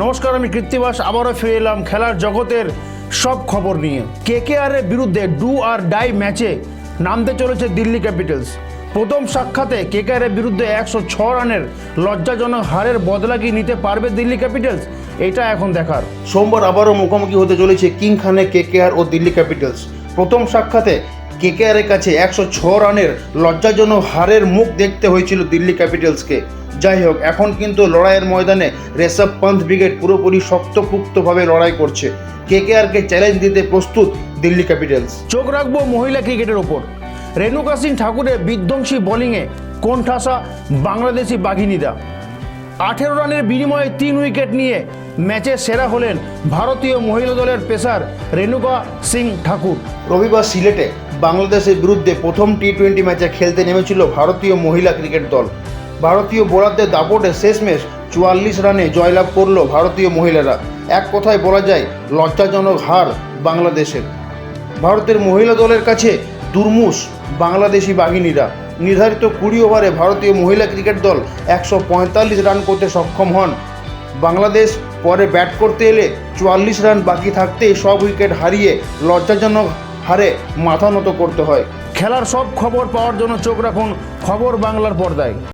নমস্কার, আমি কৃত্তিবাস আবারও ফিরে এলাম খেলার জগতের সব খবর নিয়ে। কেকেআর এর বিরুদ্ধে ডু আর ডাই ম্যাচে নামতে চলেছে দিল্লি ক্যাপিটালস। প্রথম সাক্ষাতে কেকেআর এর বিরুদ্ধে একশো ছ রানের লজ্জাজনক হারের বদলা কি নিতে পারবে দিল্লি ক্যাপিটালস? এটা এখন দেখার। সোমবার আবারও মুখোমুখি হতে চলেছে কিং খানে কেকেআর ও দিল্লি ক্যাপিটালস। প্রথম সাক্ষাতে কেকেআরের কাছে একশো ছ রানের লজ্জাজনক হারের মুখ দেখতে হয়েছিল দিল্লি ক্যাপিটালসকে। যাই হোক, এখন কিন্তু লড়াইয়ের ময়দানে রেশব পন্থ ব্রিগেড পুরোপুরি শক্তপুক্তভাবে লড়াই করছে। কেকেআরকে চ্যালেঞ্জ দিতে প্রস্তুত দিল্লি ক্যাপিটালস। চোখ রাখব মহিলা ক্রিকেটের ওপর। রেণুকা সিং ঠাকুরের বিধ্বংসী বোলিংয়ে কোণঠাসা বাংলাদেশি বাঘিনীরা। আঠেরো রানের বিনিময়ে তিন উইকেট নিয়ে ম্যাচে সেরা হলেন ভারতীয় মহিলা দলের পেসার রেণুকা সিং ঠাকুর। রবিবার সিলেটে বাংলাদেশের বিরুদ্ধে প্রথম টি টোয়েন্টি ম্যাচে খেলতে নেমেছিল ভারতীয় মহিলা ক্রিকেট দল। ভারতীয় বোলারদের দাপটে শেষ ম্যাচ চুয়াল্লিশ রানে জয়লাভ করল ভারতীয় মহিলারা। এক কথায় বলা যায়, লজ্জাজনক হার বাংলাদেশের। ভারতের মহিলা দলের কাছে দুর্মুষ বাংলাদেশি বাহিনীরা। নির্ধারিত কুড়ি ওভারে ভারতীয় মহিলা ক্রিকেট দল একশো পঁয়তাল্লিশ রান করতে সক্ষম হন। বাংলাদেশ পরে ব্যাট করতে এলে চুয়াল্লিশ রান বাকি থাকতেই সব উইকেট হারিয়ে লজ্জাজনক হারে মাথা নত করতে হয়। খেলার সব খবর পাওয়ার জন্য চোখ রাখুন খবর বাংলার পর্দায়।